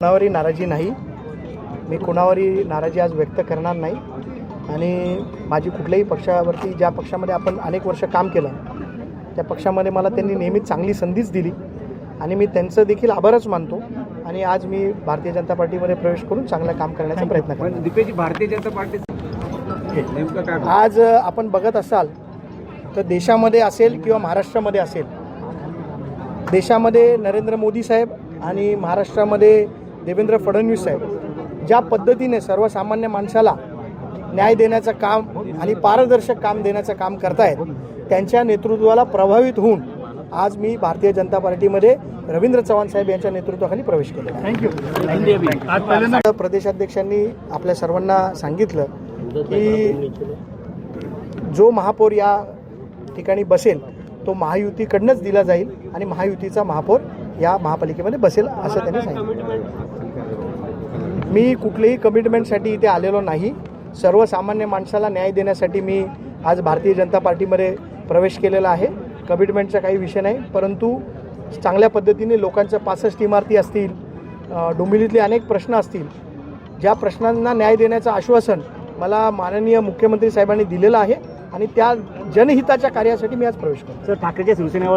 कोणावरही नाराजी नाही. मी कोणावरही नाराजी आज व्यक्त करणार नाही. आणि माझी कुठल्याही पक्षावरती ज्या पक्षामध्ये आपण अनेक वर्ष काम केलं त्या पक्षामध्ये मला त्यांनी नेहमीच चांगली संधीच दिली. आणि मी त्यांचं देखील आभारच मानतो. आणि आज मी भारतीय जनता पार्टीमध्ये प्रवेश करून चांगलं काम करण्याचा प्रयत्न करतो. दीपेजी भारतीय जनता पार्टी आज आपण बघत असाल तर देशामध्ये असेल किंवा महाराष्ट्रामध्ये असेल देशामध्ये नरेंद्र मोदी साहेब आणि महाराष्ट्रामध्ये देवेंद्र फडणवीस साहेब ज्या पद्धतीने सर्वसामान्य माणसाला न्याय देण्याचं काम आणि पारदर्शक काम देण्याचं काम करतायत त्यांच्या नेतृत्वाला प्रभावित होऊन आज मी भारतीय जनता पार्टीमध्ये रवींद्र चव्हाण साहेब यांच्या नेतृत्वाखाली प्रवेश केला थँक्यू प्रदेशाध्यक्षांनी आपल्या सर्वांना सांगितलं की जो महापौर या ठिकाणी बसेल तो महायुतीकडनंच दिला जाईल आणि महायुतीचा महापौर या महापालिकेमध्ये बसेल असं त्यांनी सांगितलं. मी कुठल्याही कमिटमेंटसाठी इथे आलेलो नाही. सर्वसामान्य माणसाला न्याय देण्यासाठी मी आज भारतीय जनता पार्टीमध्ये प्रवेश केलेला आहे. कमिटमेंटचा काही विषय नाही परंतु चांगल्या पद्धतीने लोकांच्या पासष्ट इमारती असतील डोंबिवलीतले अनेक प्रश्न असतील ज्या प्रश्नांना न्याय देण्याचं आश्वासन मला माननीय मुख्यमंत्री साहेबांनी दिलेलं आहे आणि त्या जनहिताच्या कार्यासाठी मी आज प्रवेश करतो सर ठाकरेच्या शिवसेनेवर